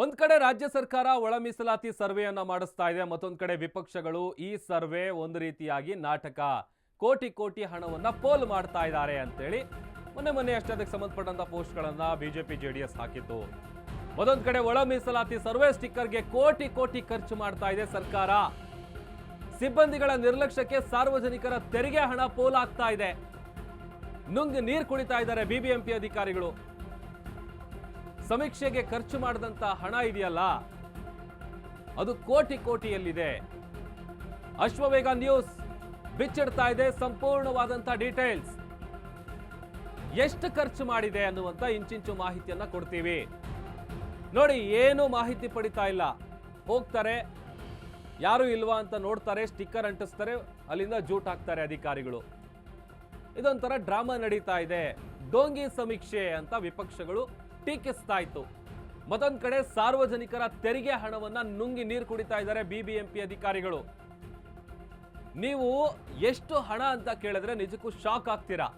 ಒಂದ್ ಕಡೆ ರಾಜ್ಯ ಸರ್ಕಾರ ಒಳ ಮೀಸಲಾತಿ ಸರ್ವೆಯನ್ನ ಮಾಡಿಸ್ತಾ ಇದೆ, ಮತ್ತೊಂದ್ ಕಡೆ ವಿಪಕ್ಷಗಳು ಈ ಸರ್ವೆ ಒಂದು ರೀತಿಯಾಗಿ ನಾಟಕ, ಕೋಟಿ ಕೋಟಿ ಹಣವನ್ನ ಪೋಲ್ ಮಾಡ್ತಾ ಇದ್ದಾರೆ ಅಂತೇಳಿ ಮೊನ್ನೆ ಮೊನ್ನೆ ಅಷ್ಟೇ ಅದಕ್ಕೆ ಸಂಬಂಧಪಟ್ಟಂತ ಪೋಸ್ಟ್ಗಳನ್ನ ಬಿಜೆಪಿ, ಜೆಡಿಎಸ್ ಹಾಕಿತ್ತು. ಮತ್ತೊಂದ್ ಕಡೆ ಒಳ ಮೀಸಲಾತಿ ಸರ್ವೆ ಸ್ಟಿಕ್ಕರ್ಗೆ ಕೋಟಿ ಕೋಟಿ ಖರ್ಚು ಮಾಡ್ತಾ ಇದೆ ಸರ್ಕಾರ. ಸಿಬ್ಬಂದಿಗಳ ನಿರ್ಲಕ್ಷ್ಯಕ್ಕೆ ಸಾರ್ವಜನಿಕರ ತೆರಿಗೆ ಹಣ ಪೋಲ್ ಆಗ್ತಾ ಇದೆ. ನುಂಗ್ ನೀರು ಕುಡಿತಾ ಇದ್ದಾರೆ ಬಿಬಿಎಂಪಿ ಅಧಿಕಾರಿಗಳು. ಸಮೀಕ್ಷೆಗೆ ಖರ್ಚು ಮಾಡಿದಂಥ ಹಣ ಇದೆಯಲ್ಲ? ಅದು ಕೋಟಿ ಕೋಟಿಯಲ್ಲಿದೆ. ಅಶ್ವವೇಗ ನ್ಯೂಸ್ ಬಿಚ್ಚಿಡ್ತಾ ಇದೆ ಸಂಪೂರ್ಣವಾದಂಥ ಡೀಟೇಲ್ಸ್. ಎಷ್ಟು ಖರ್ಚು ಮಾಡಿದೆ ಅನ್ನುವಂತ ಇಂಚಿಂಚು ಮಾಹಿತಿಯನ್ನ ಕೊಡ್ತೀವಿ. ನೋಡಿ, ಏನು ಮಾಹಿತಿ ಪಡಿತಾ ಇಲ್ಲ. ಹೋಗ್ತಾರೆ. ಯಾರು ಇಲ್ವಾ ಅಂತ ನೋಡ್ತಾರೆ, ಸ್ಟಿಕ್ಕರ್ ಅಂಟಿಸ್ತಾರೆ, ಅಲ್ಲಿಂದ ಜೂಟ್ ಹಾಕ್ತಾರೆ ಅಧಿಕಾರಿಗಳು. ಇದೊಂಥರ ಡ್ರಾಮಾ ನಡೀತಾ ಇದೆ. ಡೋಂಗಿ ಸಮೀಕ್ಷೆ ಅಂತ ವಿಪಕ್ಷಗಳು ಟೀಕಿಸ್ತಾ ಇತ್ತು ಮತ್ತೊಂದು ಕಡೆ ಸಾರ್ವಜನಿಕರ ತೆರಿಗೆ ಹಣವನ್ನ ನುಂಗಿ ನೀರು ಕುಡಿತಾ ಇದ್ದಾರೆ ಬಿಬಿಎಂಪಿ ಅಧಿಕಾರಿಗಳು. ನೀವು ಎಷ್ಟು ಹಣ ಅಂತ ಕೇಳಿದ್ರೆ ನಿಜಕ್ಕೂ ಶಾಕ್ ಆಗ್ತೀರಾ?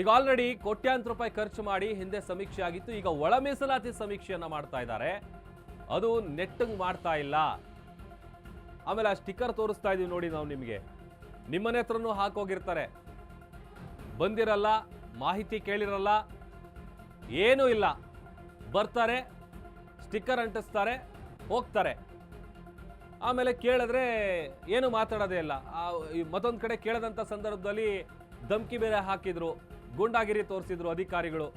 ಈಗ ಆಲ್ರೆಡಿ ಕೋಟ್ಯಾಂತರ ರೂಪಾಯಿ ಖರ್ಚು ಮಾಡಿ ಹಿಂದೆ ಸಮೀಕ್ಷೆ ಆಗಿತ್ತು. ಈಗ ಒಳ ಮೀಸಲಾತಿ ಸಮೀಕ್ಷೆಯನ್ನ ಮಾಡ್ತಾ ಇದ್ದಾರೆ. ಅದು ನೆಟ್ಟಂಗ್ ಮಾಡ್ತಾ ಇಲ್ಲ. ಆಮೇಲೆ ಆ ಸ್ಟಿಕ್ಕರ್ ತೋರಿಸ್ತಾ ಇದೀವಿ ನೋಡಿ ನಾವು ನಿಮಗೆ. ನಿಮ್ಮನೆ ಹತ್ರನೂ ಹಾಕೋಗಿರ್ತಾರೆ ಬಂದಿರಲ್ಲ, ಮಾಹಿತಿ ಕೇಳಿರಲ್ಲ, ಏನೂ ಇಲ್ಲ. ಬರ್ತಾರೆ, ಸ್ಟಿಕ್ಕರ್ ಅಂಟಿಸ್ತಾರೆ, ಹೋಗ್ತಾರೆ. ಆಮೇಲೆ ಕೇಳಿದ್ರೆ ಏನು ಮಾತಾಡೋದೇ ಇಲ್ಲ. ಮತ್ತೊಂದು ಕಡೆ ಕೇಳದಂಥ ಸಂದರ್ಭದಲ್ಲಿ ಧಮ್ಕಿ ಬೇರೆ ಹಾಕಿದ್ರು, ಗೂಂಡಾಗಿರಿ ತೋರಿಸಿದ್ರು ಅಧಿಕಾರಿಗಳು.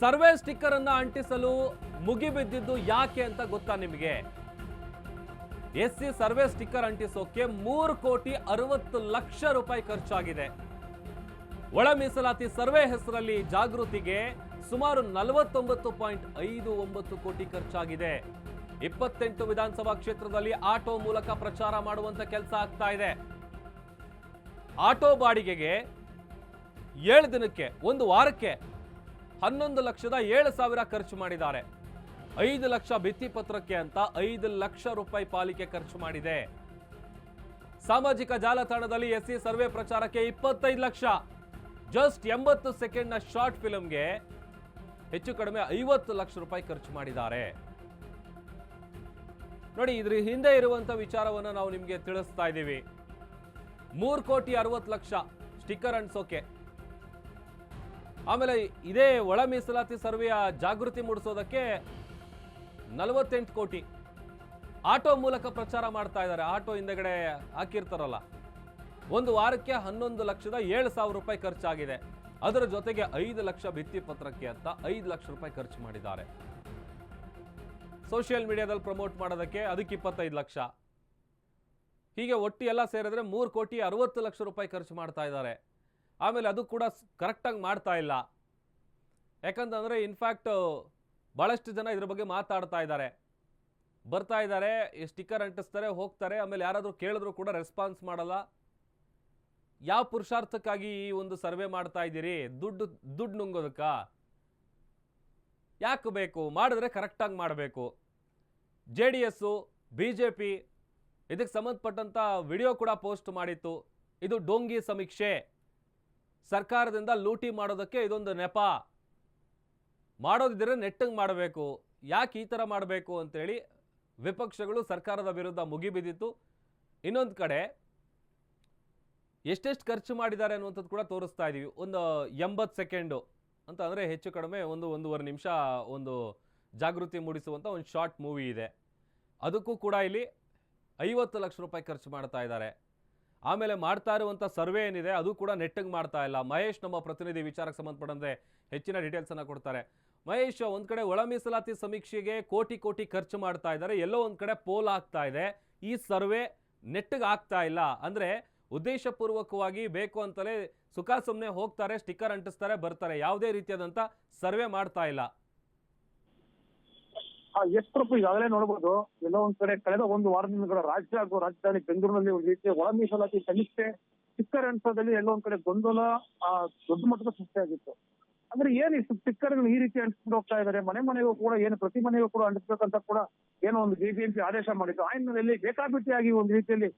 ಸರ್ವೆ ಸ್ಟಿಕ್ಕರ್ ಅಂಟಿಸಲು ಮುಗಿಬಿದ್ದಿದ್ದು ಯಾಕೆ ಅಂತ ಗೊತ್ತಾ ನಿಮಗೆ? ಎಸ್ ಸಿ ಸರ್ವೆ ಸ್ಟಿಕ್ಕರ್ ಅಂಟಿಸೋಕೆ ಮೂರು ಕೋಟಿ ಅರವತ್ತು ಲಕ್ಷ ರೂಪಾಯಿ ಖರ್ಚಾಗಿದೆ. ಒಳ ಮೀಸಲಾತಿ ಸರ್ವೆ ಹೆಸರಲ್ಲಿ ಜಾಗೃತಿಗೆ ಸುಮಾರು ನಲವತ್ತೊಂಬತ್ತು ಪಾಯಿಂಟ್ ಐದು ಒಂಬತ್ತು ಕೋಟಿ ಖರ್ಚಾಗಿದೆ. ಇಪ್ಪತ್ತೆಂಟು ವಿಧಾನಸಭಾ ಕ್ಷೇತ್ರದಲ್ಲಿ ಆಟೋ ಮೂಲಕ ಪ್ರಚಾರ ಮಾಡುವಂತ ಕೆಲಸ ಆಗ್ತಾ ಇದೆ. ಆಟೋ ಬಾಡಿಗೆಗೆ ಏಳು ದಿನಕ್ಕೆ, ಒಂದು ವಾರಕ್ಕೆ ಹನ್ನೊಂದು ಲಕ್ಷದ ಏಳು ಸಾವಿರ ಖರ್ಚು ಮಾಡಿದ್ದಾರೆ. ಐದು ಲಕ್ಷ ಭಿತ್ತಿ ಪತ್ರಕ್ಕೆ ಅಂತ ಐದು ಲಕ್ಷ ರೂಪಾಯಿ ಪಾಲಿಕೆ ಖರ್ಚು ಮಾಡಿದೆ. ಸಾಮಾಜಿಕ ಜಾಲತಾಣದಲ್ಲಿ ಎಸ್ಸಿ ಸರ್ವೆ ಪ್ರಚಾರಕ್ಕೆ ಇಪ್ಪತ್ತೈದು ಲಕ್ಷ. ಜಸ್ಟ್ ಎಂಬತ್ತು ಸೆಕೆಂಡ್ನ ಶಾರ್ಟ್ ಫಿಲಂಗೆ ಹೆಚ್ಚು ಕಡಿಮೆ ಐವತ್ತು ಲಕ್ಷ ರೂಪಾಯಿ ಖರ್ಚು ಮಾಡಿದ್ದಾರೆ. ನೋಡಿ, ಇದ್ರ ಹಿಂದೆ ಇರುವಂತ ವಿಚಾರವನ್ನು ನಾವು ನಿಮಗೆ ತಿಳಿಸ್ತಾ ಇದ್ದೀವಿ. ಮೂರು ಕೋಟಿ ಅರವತ್ತು ಲಕ್ಷ ಸ್ಟಿಕ್ಕರ್ ಅಂಟಿಸೋಕೆ. ಆಮೇಲೆ ಇದೇ ಒಳ ಮೀಸಲಾತಿ ಸರ್ವೆಯ ಜಾಗೃತಿ ಮೂಡಿಸೋದಕ್ಕೆ ನಲವತ್ತೆಂಟು ಕೋಟಿ. ಆಟೋ ಮೂಲಕ ಪ್ರಚಾರ ಮಾಡ್ತಾ ಇದ್ದಾರೆ. ಆಟೋ ಹಿಂದೆಗಡೆ ಹಾಕಿರ್ತಾರಲ್ಲ. ಒಂದು ವಾರಕ್ಕೆ ಹನ್ನೊಂದು ಲಕ್ಷದ ಏಳು ಸಾವಿರ ರೂಪಾಯಿ ಖರ್ಚಾಗಿದೆ. ಅದರ ಜೊತೆಗೆ ಐದು ಲಕ್ಷ ಭಿತ್ತಿ ಪತ್ರಕ್ಕೆ ಅಂತ ಐದು ಲಕ್ಷ ರೂಪಾಯಿ ಖರ್ಚು ಮಾಡಿದ್ದಾರೆ. ಸೋಷಿಯಲ್ ಮೀಡಿಯಾದಲ್ಲಿ ಪ್ರಮೋಟ್ ಮಾಡೋದಕ್ಕೆ ಅದಕ್ಕೆ ಇಪ್ಪತ್ತೈದು ಲಕ್ಷ. ಹೀಗೆ ಒಟ್ಟು ಎಲ್ಲ ಸೇರಿದ್ರೆ ಮೂರು ಕೋಟಿ ಅರವತ್ತು ಲಕ್ಷ ರೂಪಾಯಿ ಖರ್ಚು ಮಾಡ್ತಾ ಇದ್ದಾರೆ. ಆಮೇಲೆ ಅದು ಕೂಡ ಕರೆಕ್ಟಾಗಿ ಮಾಡ್ತಾ ಇಲ್ಲ. ಯಾಕಂತಂದರೆ ಇನ್ಫ್ಯಾಕ್ಟ್ ಭಾಳಷ್ಟು ಜನ ಇದ್ರ ಬಗ್ಗೆ ಮಾತಾಡ್ತಾ ಇದ್ದಾರೆ. ಬರ್ತಾ ಇದ್ದಾರೆ ಸ್ಟಿಕ್ಕರ್ ಅಂಟಿಸ್ತಾರೆ, ಹೋಗ್ತಾರೆ, ಆಮೇಲೆ ಯಾರಾದರೂ ಕೇಳಿದ್ರು ಕೂಡ ರೆಸ್ಪಾನ್ಸ್ ಮಾಡಲ್ಲ. ಯಾವ ಪುರುಷಾರ್ಥಕ್ಕಾಗಿ ಈ ಒಂದು ಸರ್ವೆ ಮಾಡ್ತಾ ಇದ್ದೀರಿ? ದುಡ್ಡು ದುಡ್ಡು ನುಂಗೋದಕ್ಕ? ಯಾಕೆ ಬೇಕು? ಮಾಡಿದ್ರೆ ಕರೆಕ್ಟಾಗಿ ಮಾಡಬೇಕು. J D S B J P ಇದಕ್ಕೆ ಸಂಬಂಧಪಟ್ಟಂಥ ವಿಡಿಯೋ ಕೂಡ ಪೋಸ್ಟ್ ಮಾಡಿತ್ತು. ಇದು ಡೋಂಗಿ ಸಮೀಕ್ಷೆ. ಸರ್ಕಾರದಿಂದ ಲೂಟಿ ಮಾಡೋದಕ್ಕೆ ಇದೊಂದು ನೆಪ. ಮಾಡೋದಿದ್ರೆ ನೆಟ್ಟಂಗೆ ಮಾಡಬೇಕು, ಯಾಕೆ ಈ ಥರ ಮಾಡಬೇಕು ಅಂತೇಳಿ ವಿಪಕ್ಷಗಳು ಸರ್ಕಾರದ ವಿರುದ್ಧ ಮುಗಿಬಿದ್ದಿತ್ತು. ಇನ್ನೊಂದು ಕಡೆ ಎಷ್ಟೆಷ್ಟು ಖರ್ಚು ಮಾಡಿದ್ದಾರೆ ಅನ್ನುವಂಥದ್ದು ಕೂಡ ತೋರಿಸ್ತಾ ಇದ್ದೀವಿ ಒಂದು ಎಂಬತ್ತು ಸೆಕೆಂಡು ಅಂತ ಅಂದರೆ ಹೆಚ್ಚು ಕಡಿಮೆ ಒಂದು ಒಂದೂವರೆ ನಿಮಿಷ ಒಂದು ಜಾಗೃತಿ ಮೂಡಿಸುವಂಥ ಒಂದು ಶಾರ್ಟ್ ಮೂವಿ ಇದೆ. ಅದಕ್ಕೂ ಕೂಡ ಇಲ್ಲಿ ಐವತ್ತು ಲಕ್ಷ ರೂಪಾಯಿ ಖರ್ಚು ಮಾಡ್ತಾ ಇದ್ದಾರೆ. ಆಮೇಲೆ ಮಾಡ್ತಾ ಇರುವಂಥ ಸರ್ವೆ ಏನಿದೆ, ಅದು ಕೂಡ ನೆಟ್ಟಿಗೆ ಮಾಡ್ತಾ ಇಲ್ಲ. ಮಹೇಶ್ ನಮ್ಮ ಪ್ರತಿನಿಧಿ ವಿಚಾರಕ್ಕೆ ಸಂಬಂಧಪಟ್ಟಂತೆ ಹೆಚ್ಚಿನ ಡೀಟೇಲ್ಸನ್ನು ಕೊಡ್ತಾರೆ. ಮಹೇಶ್, ಒಂದು ಕಡೆ ಒಳ ಮೀಸಲಾತಿ ಸಮೀಕ್ಷೆಗೆ ಕೋಟಿ ಕೋಟಿ ಖರ್ಚು ಮಾಡ್ತಾ ಇದ್ದಾರೆ, ಎಲ್ಲೋ ಒಂದು ಕಡೆ ಪೋಲ್ ಆಗ್ತಾ ಇದೆ. ಈ ಸರ್ವೆ ನೆಟ್ಟಿಗೆ ಆಗ್ತಾ ಇಲ್ಲ. ಅಂದರೆ ಉದ್ದೇಶಪೂರ್ವಕವಾಗಿ ಬೇಕು ಅಂತಲೇ ಸುಖ ಸುಮ್ಮನೆ ಹೋಗ್ತಾರೆ ಸ್ಟಿಕ್ಕರ್ ಅಂಟಿಸ್ತಾರೆ, ಬರ್ತಾರೆ, ಯಾವುದೇ ರೀತಿಯಾದಂಥ ಸರ್ವೆ ಮಾಡ್ತಾ ಇಲ್ಲ. ಎಸ್ ಪ್ರಭು ಈಗಾಗಲೇ ನೋಡಬಹುದು ಎಲ್ಲೋ ಒಂದ್ ಕಡೆ ಕಳೆದ ಒಂದು ವಾರದಿಂದ ಕೂಡ ರಾಜ್ಯ ಹಾಗೂ ರಾಜಧಾನಿ ಬೆಂಗಳೂರಿನಲ್ಲಿ ಒಂದು ರೀತಿಯ ಒಳ ಮೀಸಲಾತಿ ಸಮೀಕ್ಷೆ ಸ್ಟಿಕ್ಕರ್ ಅಂಟದಲ್ಲಿ ಎಲ್ಲೋ ಒಂದ್ ಕಡೆ ಗೊಂದಲ, ಆ, ದೊಡ್ಡ ಮಟ್ಟದ ಸೃಷ್ಟಿಯಾಗಿತ್ತು ಅಂದ್ರೆ ಏನು ಇಷ್ಟು ಸ್ಟಿಕ್ಕರ್ಗಳು ಈ ರೀತಿ ಅಂಟಿಸ್ಕೊಂಡು ಹೋಗ್ತಾ ಇದಾರೆ? ಮನೆ ಮನೆಗೂ ಕೂಡ ಏನು ಪ್ರತಿ ಮನೆಗೂ ಕೂಡ ಅಂಟಿಸ್ಬೇಕಂತ ಕೂಡ ಏನೋ ಒಂದು ಬಿಬಿಎಂಪಿ ಆದೇಶ ಮಾಡಿತ್ತು ಆ ಹಿನ್ನೆಲೆಯಲ್ಲಿ ಬೇಕಾಬಿಟ್ಟಿಯಾಗಿ ಒಂದು ರೀತಿಯಲ್ಲಿ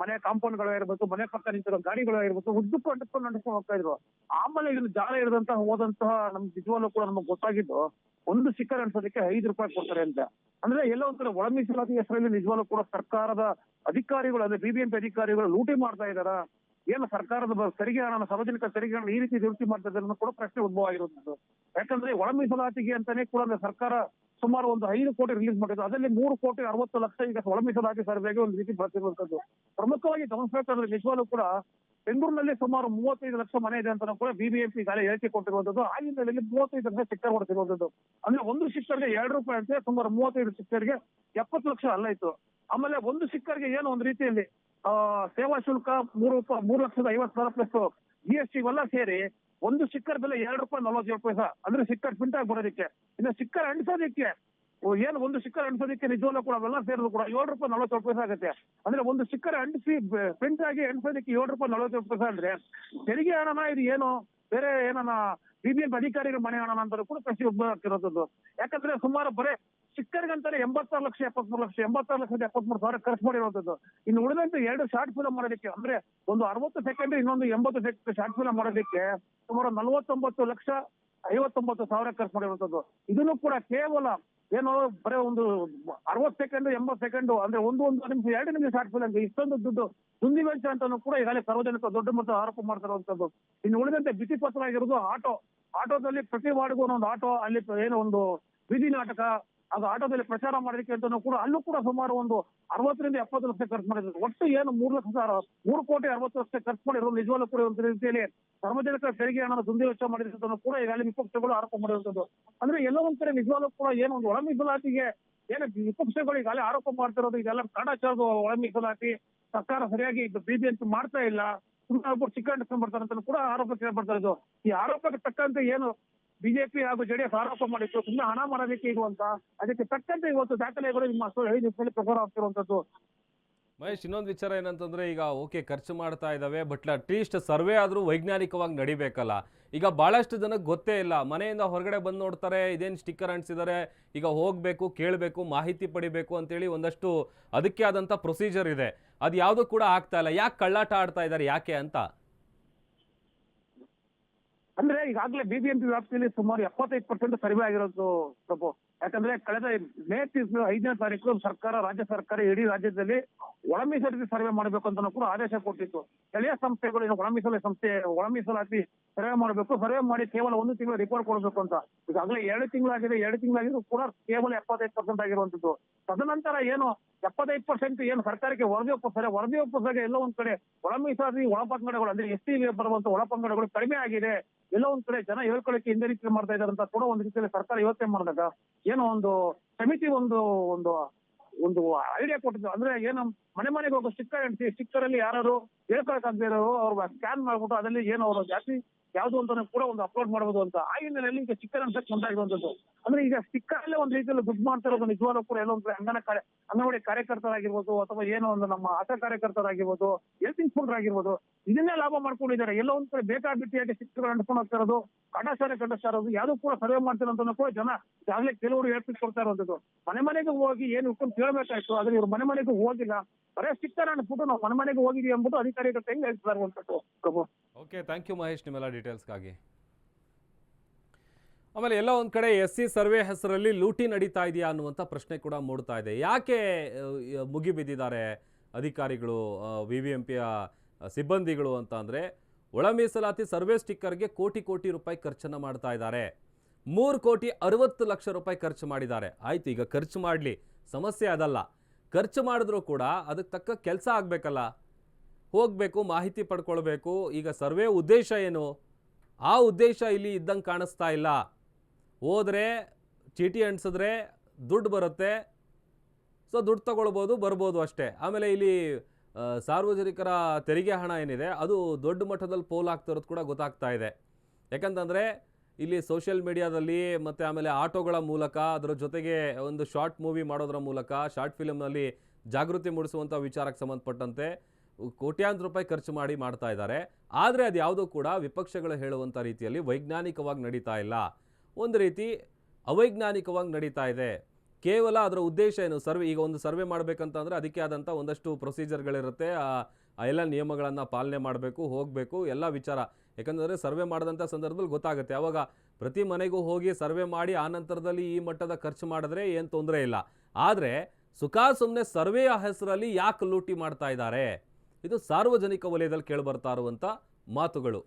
ಮನೆ ಕಾಂಪೌಂಡ್ಗಳು ಇರ್ಬೇಕು ಮನೆ ಪಕ್ಕ ನಿಂತಿರೋ ಗಾಡಿಗಳು ಇರ್ಬೇಕು ಉದ್ದಕ್ಕೂ ಅಂಟಿಸ್ಕೊಂಡು ಅಂಟಿಸ್ಕೊಂಡು ಹೋಗ್ತಾ ಇದ್ರು. ಆಮೇಲೆ ಇದನ್ನು ಜಾಲ ಹಿಡಿದಂತಹ ಹೋದಂತಹ ನಮ್ ನಿಜವಾಗ್ಲೂ ಕೂಡ ನಮಗೆ ಗೊತ್ತಾಗಿದ್ದು, ಒಂದು ಸ್ಟಿಕ್ಕರ್ ಅನ್ಸೋದಕ್ಕೆ ಐದು ರೂಪಾಯಿ ಕೊಡ್ತಾರೆ ಅಂತ. ಅಂದ್ರೆ ಎಲ್ಲೋ ಒಂದ್ ಒಳ ಮೀಸಲಾತಿ ಹೆಸರಲ್ಲಿ ನಿಜವಾಗ್ಲೂ ಕೂಡ ಸರ್ಕಾರದ ಅಧಿಕಾರಿಗಳು, ಅಂದ್ರೆ ಬಿಬಿಎಂಪಿ ಅಧಿಕಾರಿಗಳು ಲೂಟಿ ಮಾಡ್ತಾ ಇದಾರ ಏನು ಸರ್ಕಾರದ ತೆರಿಗೆ ಹಣ ಸಾರ್ವಜನಿಕ ತೆರಿಗೆ ಹಣ ಈ ರೀತಿ ದುರ್ತಿ ಮಾಡ್ತಾ ಇದ್ದಾರೆ ಕೂಡ ಪ್ರಶ್ನೆ ಉದ್ಭವ ಆಗಿರುವಂತದ್ದು ಯಾಕಂದ್ರೆ ಒಳ ಮೀಸಲಾತಿಗೆ ಅಂತಾನೆ ಕೂಡ ಸರ್ಕಾರ ಸುಮಾರು ಒಂದು ಐದು ಕೋಟಿ ರಿಲೀಸ್ ಮಾಡಿದ್ರು ಅದರಲ್ಲಿ ಮೂರು ಕೋಟಿ ಅರವತ್ತು ಲಕ್ಷ ಈಗ ಒಳ ಮೀಸಲಾತಿ ಸರ್ವೆಗೆ ಒಂದು ರೀತಿ ಬರ್ತಿರುವಂತದ್ದು ಪ್ರಮುಖವಾಗಿ ಗಮನಿಸಬೇಕಾದ್ರೆ ನಿಜವಾಗ್ಲೂ ಕೂಡ ಬೆಂಗಳೂರಿನಲ್ಲಿ ಸುಮಾರು ಮೂವತ್ತೈದು ಲಕ್ಷ ಮನೆ ಇದೆ ಅಂತ ಕೂಡ ಬಿಬಿಎಂಪಿ ಗಾಳಿ ಹೇಳಿಕೆ ಕೊಟ್ಟಿರುವಂತದ್ದು ಆ ಹಿನ್ನೆಲೆಯಲ್ಲಿ ಮೂವತ್ತೈದು ಲಕ್ಷ ಸಿಕ್ಕರ್ ಕೊಡ್ತಿರುವಂತದ್ದು ಅಂದ್ರೆ ಒಂದು ಸಿಕ್ಕರ್ಗೆ ಎರಡು ರೂಪಾಯಿ ಅಂತೆ, ಸುಮಾರು ಮೂವತ್ತೈದು ಸಿಕ್ಕರ್ಗೆ ಎಪ್ಪತ್ತು ಲಕ್ಷ ಅಲ್ಲ ಇತ್ತು. ಆಮೇಲೆ ಒಂದು ಸಿಕ್ಕರ್ಗೆ ಏನು ಒಂದು ರೀತಿಯಲ್ಲಿ ಸೇವಾ ಶುಲ್ಕ ಮೂರು ರೂಪಾಯಿ ಮೂರು ಲಕ್ಷದ ಐವತ್ತು ಸಾವಿರ ಪ್ಲಸ್ ಜಿ ಎಸ್ ಟಿ ಇವೆಲ್ಲ ಸೇರಿ ಒಂದು ಸ್ಟಿಕ್ಕರ್ ಬೆಲೆ ಎರಡು ರೂಪಾಯಿ ನಲವತ್ತೇಳು ಪೈಸಾ. ಅಂದ್ರೆ ಸಿಕ್ಕರ್ ಆಗಿ ಬರೋದಕ್ಕೆ. ಇನ್ನು ಸ್ಟಿಕ್ಕರ್ ಅಂಟಿಸೋದಕ್ಕೆ. ಏನು ಒಂದು ಸ್ಟಿಕ್ಕರ್ ಅಂಟಿಸೋದಕ್ಕೆ ನಿಜವಲ್ಲ ಕೂಡ ಅವೆಲ್ಲ ಸೇರಿದ್ರು ಕೂಡ ಏಳು ರೂಪಾಯಿ ನಲವತ್ತೇಳು ಪೈಸೆ ಆಗುತ್ತೆ. ಅಂದ್ರೆ ಒಂದು ಸ್ಟಿಕ್ಕರ್ ಅಂಟಿಸಿ ಪ್ರಿಂಟ್ ಆಗಿ ಅಂಟಿಸೋದಕ್ಕೆ ಏಳು ರೂಪಾಯಿ ನಲವತ್ತೇಳು ಪೈಸೆ ಅಂದ್ರೆ ತೆರಿಗೆ ಹಣನ ಇದು ಏನು? ಬೇರೆ ಏನನ ಬಿಬಿಎಂಪಿ ಅಧಿಕಾರಿಗಳ ಮನೆ ಹಣನ ಅಂತ ಕೂಡ ಪ್ರಶ್ನೆ ಉದ್ಭವ ಆಗ್ತಿರೋದು ಯಾಕಂದ್ರೆ ಸುಮಾರು ಬರೇ ಸ್ಟಿಕ್ಕರ್ಗಂತಾನೆ ಎಂಬತ್ತಾರು ಲಕ್ಷ, ಎಪ್ಪತ್ಮೂರು ಲಕ್ಷ, ಎಂಬತ್ತಾರು ಲಕ್ಷದ ಎಪ್ಪತ್ಮೂರು ಸಾವಿರ ಖರ್ಚು ಮಾಡಿರುವಂತದ್ದು ಇನ್ನು ಉಳಿದಂತೆ ಎರಡು ಶಾರ್ಟ್ ಫಿಲಂ ಮಾಡೋದಕ್ಕೆ ಅಂದ್ರೆ ಒಂದು ಅರವತ್ತು ಸೆಕೆಂಡ್ ಇನ್ನೊಂದು ಎಂಬತ್ತು ಸೆಕೆಂಡ್ ಶಾರ್ಟ್ ಫಿಲಂ ಮಾಡೋದಕ್ಕೆ ಸುಮಾರು ನಲವತ್ತೊಂಬತ್ತು ಲಕ್ಷ ಐವತ್ತೊಂಬತ್ತು ಸಾವಿರ ಖರ್ಚು ಮಾಡಿರುವಂತದ್ದು ಇದನ್ನು ಕೂಡ ಕೇವಲ ಏನು ಬರೀ ಒಂದು ಅರವತ್ತು ಸೆಕೆಂಡ್ ಎಂಬತ್ತು ಸೆಕೆಂಡ್ ಅಂದ್ರೆ ಒಂದು ಒಂದು ನಿಮಿಷ, ಎರಡು ನಿಮಿಷ ಶಾರ್ಟ್ ಫಿಲಂ ಇಷ್ಟೊಂದು ದುಡ್ಡು ದುಂದಿ ವೆಚ್ಚ ಅಂತಾನು ಕೂಡ ಈಗಾಗಲೇ ಸಾರ್ವಜನಿಕ ದೊಡ್ಡ ಮಟ್ಟ ಆರೋಪ ಮಾಡ್ತಿರುವಂತದ್ದು ಇನ್ನು ಉಳಿದಂತೆ ಬಿಸಿ ಪತ್ರ ಆಗಿರೋದು ಆಟೋ. ಆಟೋದಲ್ಲಿ ಪ್ರತಿ ವಾರ್ಡ್ಗೂ ಒಂದೊಂದು ಆಟೋ, ಅಲ್ಲಿ ಏನೋ ಒಂದು ಬೀದಿ ನಾಟಕ ಅದು ಆಟೋದಲ್ಲಿ ಪ್ರಚಾರ ಮಾಡಲಿಕ್ಕೆ ಅಂತ ಕೂಡ ಅಲ್ಲೂ ಕೂಡ ಸುಮಾರು ಒಂದು ಅರವತ್ತರಿಂದ ಎಪ್ಪತ್ತು ಲಕ್ಷ ಖರ್ಚು ಮಾಡಿದ್ರು. ಒಟ್ಟು ಏನು ಮೂರು ಲಕ್ಷ ಮೂರು ಕೋಟಿ ಅರವತ್ತು ಲಕ್ಷ ಖರ್ಚು ಮಾಡಿರೋದು ನಿಜವಾಗ್ಲೂ ಕೂಡ ಒಂದು ರೀತಿಯಲ್ಲಿ ಸಾರ್ವಜನಿಕ ತೆರಿಗೆ ಹಣದ ದುಂದಿ ವೆಚ್ಚ ಮಾಡಿರೋದನ್ನು ಕೂಡ ಈಗಾಗಲೇ ವಿಪಕ್ಷಗಳು ಆರೋಪ ಮಾಡಿರುವಂತದ್ದು ಅಂದ್ರೆ ಎಲ್ಲೋ ಕಡೆ ನಿಜವಾಗ್ಲೂ ಕೂಡ ಏನು ಒಂದು ಒಳ ಮೀಸಲಾತಿಗೆ ಏನು ವಿಪಕ್ಷಗಳು ಈಗಾಗಲೇ ಆರೋಪ ಮಾಡ್ತಿರೋದು, ಇದೆಲ್ಲ ಕಾಟಾಚಾರದ ಒಳ ಮೀಸಲಾತಿ ಸರ್ಕಾರ ಸರಿಯಾಗಿ ಬಿಬಿಎಂಪಿ ಮಾಡ್ತಾ ಇಲ್ಲ ಸುಮ್ಮನೆ ಚಿಕ್ಕ ಬರ್ತಾರೆ ಅಂತ ಕೂಡ ಆರೋಪ ಕೇಳಿ ಬರ್ತಾ ಈ ಆರೋಪಕ್ಕೆ ತಕ್ಕಂತೆ ಏನು ಬಿಜೆಪಿ ಹಾಗೂ ಜೆಡಿಎಸ್ ಆರೋಪ ಮಾಡಿತ್ತು ಸುಮ್ಮನೆ ಹಣ ಮಾಡೋದಕ್ಕೆ ಇದು ಅಂತ. ಅದಕ್ಕೆ ತಕ್ಕಂತೆ ಇವತ್ತು ದಾಖಲೆಗಳು ನಿಮ್ಮ ಹೇಳಿ ನಿಮ್ಮಲ್ಲಿ ಪ್ರಸಾರ ಆಗ್ತಿರುವಂತದ್ದು ಮಹೇಶ್, ಇನ್ನೊಂದು ವಿಚಾರ ಏನಂತಂದ್ರೆ, ಈಗ ಓಕೆ, ಖರ್ಚು ಮಾಡ್ತಾ ಇದಾವೆ ಬಟ್ ಅಟ್ಲೀಸ್ಟ್ ಸರ್ವೆ ಆದ್ರೂ ವೈಜ್ಞಾನಿಕವಾಗಿ ನಡಿಬೇಕಲ್ಲ. ಈಗ ಬಹಳಷ್ಟು ಜನಕ್ಕೆ ಗೊತ್ತೇ ಇಲ್ಲ. ಮನೆಯಿಂದ ಹೊರಗಡೆ ಬಂದು ನೋಡ್ತಾರೆ, ಇದೇನು ಸ್ಟಿಕ್ಕರ್ ಅಂಟಿಸಿದ್ದಾರೆ ಈಗ ಹೋಗಬೇಕು, ಕೇಳಬೇಕು, ಮಾಹಿತಿ ಪಡಿಬೇಕು ಅಂತೇಳಿ ಒಂದಷ್ಟು ಅದಕ್ಕೆ ಆದಂಥ ಪ್ರೊಸೀಜರ್ ಇದೆ. ಅದು ಯಾವುದೂ ಕೂಡ ಆಗ್ತಾ ಇಲ್ಲ. ಯಾಕೆ ಕಳ್ಳಾಟ ಆಡ್ತಾ ಇದ್ದಾರೆ ಯಾಕೆ ಅಂತ? ಅಂದ್ರೆ ಈಗಾಗಲೇ ಬಿಬಿಎಂಪಿ ವ್ಯಾಪ್ತಿಯಲ್ಲಿ ಸುಮಾರು ಎಪ್ಪತ್ತೈದು ಪರ್ಸೆಂಟ್ ಸರ್ವೆ ಆಗಿರೋದು ಪ್ರಭು. ಯಾಕಂದ್ರೆ ಕಳೆದ ಮೇ ತಿಂಗಳು ಐದನೇ ತಾರೀಕು ಸರ್ಕಾರ, ರಾಜ್ಯ ಸರ್ಕಾರ ಇಡೀ ರಾಜ್ಯದಲ್ಲಿ ಒಳ ಮೀಸಲಾತಿ ಸರ್ವೆ ಮಾಡಬೇಕು ಅಂತ ಕೂಡ ಆದೇಶ ಕೊಟ್ಟಿತ್ತು. ಸ್ಥಳೀಯ ಸಂಸ್ಥೆಗಳು ಏನು ಸಂಸ್ಥೆ ಒಳ ಮೀಸಲಾತಿ ಸರ್ವೆ ಮಾಡಬೇಕು ಸರ್ವೆ ಮಾಡಿ ಕೇವಲ ಒಂದು ತಿಂಗಳು ರಿಪೋರ್ಟ್ ಕೊಡಬೇಕು ಅಂತ. ಈಗಾಗಲೇ ಎರಡು ತಿಂಗಳಾಗಿದೆ, ಎರಡು ತಿಂಗಳಾಗಿದ್ರು ಕೂಡ ಕೇವಲ ಎಪ್ಪತ್ತೈದು ಪರ್ಸೆಂಟ್ ಆಗಿರುವಂತದ್ದು. ತದನಂತರ ಏನು, ಎಪ್ಪತ್ತೈದು ಪರ್ಸೆಂಟ್ ಏನು ಸರ್ಕಾರಕ್ಕೆ ವರದಿ ಒಪ್ಪಿಸ್ತಾರೆ ವರದಿ ಒಪ್ಪಿಸಿದಾಗ ಎಲ್ಲ ಒಂದ್ ಕಡೆ ಒಳ ಮೀಸಲಾತಿ ಒಳ ಪಂಗಡಗಳು, ಅಂದ್ರೆ ಎಸ್ ಟಿ ಬರುವಂತ ಒಳಪಂಗಡಗಳು ಕಡಿಮೆ ಆಗಿದೆ. ಎಲ್ಲ ಒಂದ್ ಕಡೆ ಜನ ಹೇಳ್ಕೊಳ್ಳಕ್ಕೆ ಹಿಂದೆ ರೀತಿ ಮಾಡ್ತಾ ಇದಾರೆ ಅಂತ ಕೂಡ ಒಂದು ರೀತಿಯಲ್ಲಿ ಸರ್ಕಾರ ಯೋಚನೆ ಮಾಡಿದಾಗ ಏನೋ ಒಂದು ಸಮಿತಿ ಒಂದು ಒಂದು ಒಂದು ಐಡಿಯಾ ಕೊಟ್ಟಿದ್ದು. ಅಂದ್ರೆ ಏನು, ಮನೆ ಮನೆಗೆ ಹೋಗೋ ಸ್ಟಿಕ್ಕರ್ ಅಂಟಿಸಿ ಸ್ಟಿಕ್ಕರ್ ಅಲ್ಲಿ ಯಾರು ಹೇಳ್ಕೊಳಕ್ಕಾಗದೇ ಇರೋರು, ಅವ್ರ ಸ್ಕ್ಯಾನ್ ಮಾಡ್ಬಿಟ್ಟು ಅದರಲ್ಲಿ ಏನು ಅವರು ಜಾಸ್ತಿ ಯಾವ್ದು ಅಂತ ಕೂಡ ಒಂದು ಅಪ್ಲೋಡ್ ಮಾಡಬಹುದು ಅಂತ. ಆ ಹಿನ್ನೆಲೆಯಲ್ಲಿ ಈಗ ಸ್ಟಿಕ್ಕರ್ ಅಂತ ಮುಂದಾಗಿರುವಂತದ್ದು ಅಂದ್ರೆ ಈಗ ಸ್ಟಿಕ್ಕರ್ ಅಲ್ಲೇ ಒಂದು ರೀತಿಯಲ್ಲಿ ದುಡ್ಡು ಮಾಡ್ತಾ ಇರೋದು ನಿಜವಾಗ್ಲೂ ಕೂಡ ಎಲ್ಲೋ ಒಂದು ಕಡೆ ಅಂಗನ ಕಾರ್ಯ, ಅಂಗನವಾಡಿ ಕಾರ್ಯಕರ್ತರಾಗಿರ್ಬೋದು ಅಥವಾ ಏನೋ ಒಂದು ನಮ್ಮ ಆಶಾ ಕಾರ್ಯಕರ್ತರಾಗಿರ್ಬೋದು ಹೆಲ್ತ್ ಇನ್ಸ್ಪೆಕ್ಟರ್ ಆಗಿರ್ಬೋದು, ಇದನ್ನೇ ಲಾಭ ಮಾಡ್ಕೊಂಡಿದ್ದಾರೆ. ಎಲ್ಲೋ ಒಂದ್ ಕಡೆ ಬೇಕಾಬಿಟ್ಟಿಯಾಗಿ ಸ್ಟಿಕ್ಕರ್ ಅಂಟ್ಕೊಂಡು ಹೋಗ್ತಾ ಇರೋದು ಕಾಟಾಚಾರ ಕಂಡಸ್ತಾ ಇರೋದು, ಯಾವ್ದು ಕೂಡ ಸರ್ವೆ ಮಾಡ್ತಾರೆ ಅಂತ ಕೂಡ ಜನ ಈಗಾಗಲೇ ಕೆಲವರು ಹೇಳ್ತಿಟ್ಟು ಕೊಡ್ತಾ ಇರುವಂತದ್ದು ಮನೆ ಮನೆಗೆ ಹೋಗಿ ಏನು ಇಟ್ಕೊಂಡು ಕೇಳಬೇಕಾಯ್ತು, ಆದ್ರೆ ಇವ್ರು ಮನೆ ಮನೆಗೂ ಹೋಗಿಲ್ಲ. ಬರೇ ಸ್ಟಿಕ್ಕರ್ ಅಂದ್ಬಿಟ್ಟು ನಾವು ಮನೆ ಮನೆಗೆ ಹೋಗಿದೀವಿ ಅಂದ್ಬಿಟ್ಟು ಅಧಿಕಾರಿಗಳು ಹೆಂಗ್ ಹೇಳ್ತಾರೆ ಅಂತ ಓಕೆ ಥ್ಯಾಂಕ್ ಯು ಮಹೇಶ್, ನಿಮ್ಮೆಲ್ಲ ಡೀಟೇಲ್ಸ್ಗಾಗಿ ಆಮೇಲೆ ಎಲ್ಲ ಒಂದು ಕಡೆ ಎಸ್ ಸಿ ಸರ್ವೆ ಹೆಸರಲ್ಲಿ ಲೂಟಿ ನಡೀತಾ ಇದೆಯಾ ಅನ್ನುವಂಥ ಪ್ರಶ್ನೆ ಕೂಡ ಮೂಡ್ತಾ ಇದೆ. ಯಾಕೆ ಮುಗಿಬಿದ್ದಿದ್ದಾರೆ ಅಧಿಕಾರಿಗಳು ವಿ ವಿ ಎಂ ಪಿಯ ಸಿಬ್ಬಂದಿಗಳು ಅಂತ ಅಂದರೆ, ಒಳ ಮೀಸಲಾತಿ ಸರ್ವೆ ಸ್ಟಿಕ್ಕರ್ಗೆ ಕೋಟಿ ಕೋಟಿ ರೂಪಾಯಿ ಖರ್ಚನ್ನು ಮಾಡ್ತಾ ಇದ್ದಾರೆ. ಮೂರು ಕೋಟಿ ಅರವತ್ತು ಲಕ್ಷ ರೂಪಾಯಿ ಖರ್ಚು ಮಾಡಿದ್ದಾರೆ. ಆಯ್ತು, ಈಗ ಖರ್ಚು ಮಾಡಲಿ. ಸಮಸ್ಯೆ ಅದಲ್ಲ. ಖರ್ಚು ಮಾಡಿದ್ರೂ ಕೂಡ ಅದಕ್ಕೆ ತಕ್ಕ ಕೆಲಸ ಆಗಬೇಕಲ್ಲ. ಹೋಗಬೇಕು, ಮಾಹಿತಿ ಪಡ್ಕೊಳ್ಬೇಕು. ಈಗ ಸರ್ವೆ ಉದ್ದೇಶ ಏನು? ಆ ಉದ್ದೇಶ ಇಲ್ಲಿ ಇದ್ದಂಗೆ ಕಾಣಿಸ್ತಾ ಇಲ್ಲ. ಹೋದರೆ ಚೀಟಿ ಅಂಟಿಸಿದ್ರೆ ದುಡ್ಡು ಬರುತ್ತೆ. ಸೊ ದುಡ್ಡು ತಗೊಳ್ಬೋದು, ಬರ್ಬೋದು ಅಷ್ಟೇ. ಆಮೇಲೆ ಇಲ್ಲಿ ಸಾರ್ವಜನಿಕರ ತೆರಿಗೆ ಹಣ ಏನಿದೆ, ಅದು ದೊಡ್ಡ ಮಟ್ಟದಲ್ಲಿ ಪೋಲ್ ಆಗ್ತಿರೋದು ಕೂಡ ಗೊತ್ತಾಗ್ತಾ ಇದೆ. ಯಾಕಂತಂದರೆ ಇಲ್ಲಿ ಸೋಷಿಯಲ್ ಮೀಡಿಯಾದಲ್ಲಿ ಮತ್ತು ಆಮೇಲೆ ಆಟೋಗಳ ಮೂಲಕ, ಅದರ ಜೊತೆಗೆ ಒಂದು ಶಾರ್ಟ್ ಮೂವಿ ಮಾಡೋದ್ರ ಮೂಲಕ, ಶಾರ್ಟ್ ಫಿಲಮ್ನಲ್ಲಿ ಜಾಗೃತಿ ಮೂಡಿಸುವಂಥ ವಿಚಾರಕ್ಕೆ ಸಂಬಂಧಪಟ್ಟಂತೆ ಕೋಟ್ಯಾಂತರ ರೂಪಾಯಿ ಖರ್ಚು ಮಾಡಿ ಮಾಡ್ತಾ ಇದ್ದಾರೆ. ಆದರೆ ಅದು ಯಾವುದೂ ಕೂಡ ವಿಪಕ್ಷಗಳು ಹೇಳುವಂಥ ರೀತಿಯಲ್ಲಿ ವೈಜ್ಞಾನಿಕವಾಗಿ ನಡೀತಾ ಇಲ್ಲ. ಒಂದು ರೀತಿ ಅವೈಜ್ಞಾನಿಕವಾಗಿ ನಡೀತಾ ಇದೆ. ಕೇವಲ ಅದರ ಉದ್ದೇಶ ಏನು? ಸರ್ವೆ, ಈಗ ಒಂದು ಸರ್ವೆ ಮಾಡಬೇಕಂತಂದರೆ ಅದಕ್ಕೆ ಆದಂಥ ಒಂದಷ್ಟು ಪ್ರೊಸೀಜರ್ಗಳಿರುತ್ತೆ. ಆ ಎಲ್ಲ ನಿಯಮಗಳನ್ನು ಪಾಲನೆ ಮಾಡಬೇಕು, ಹೋಗಬೇಕು, ಎಲ್ಲ ವಿಚಾರ. ಯಾಕಂದರೆ ಸರ್ವೆ ಮಾಡಿದಂಥ ಸಂದರ್ಭದಲ್ಲಿ ಗೊತ್ತಾಗುತ್ತೆ. ಆವಾಗ ಪ್ರತಿ ಮನೆಗೂ ಹೋಗಿ ಸರ್ವೆ ಮಾಡಿ ಆ ನಂತರದಲ್ಲಿ ಈ ಮಟ್ಟದ ಖರ್ಚು ಮಾಡಿದ್ರೆ ಏನು ತೊಂದರೆ ಇಲ್ಲ. ಆದರೆ ಸುಖ ಸುಮ್ಮನೆ ಸರ್ವೆಯ ಹೆಸರಲ್ಲಿ ಯಾಕೆ ಲೂಟಿ ಮಾಡ್ತಾ ಇದ್ದಾರೆ? ಇದು ಸಾರ್ವಜನಿಕ ವಲಯದಲ್ಲಿ ಕೇಳಿಬರ್ತಾ ಇರುವಂಥ ಮಾತುಗಳು.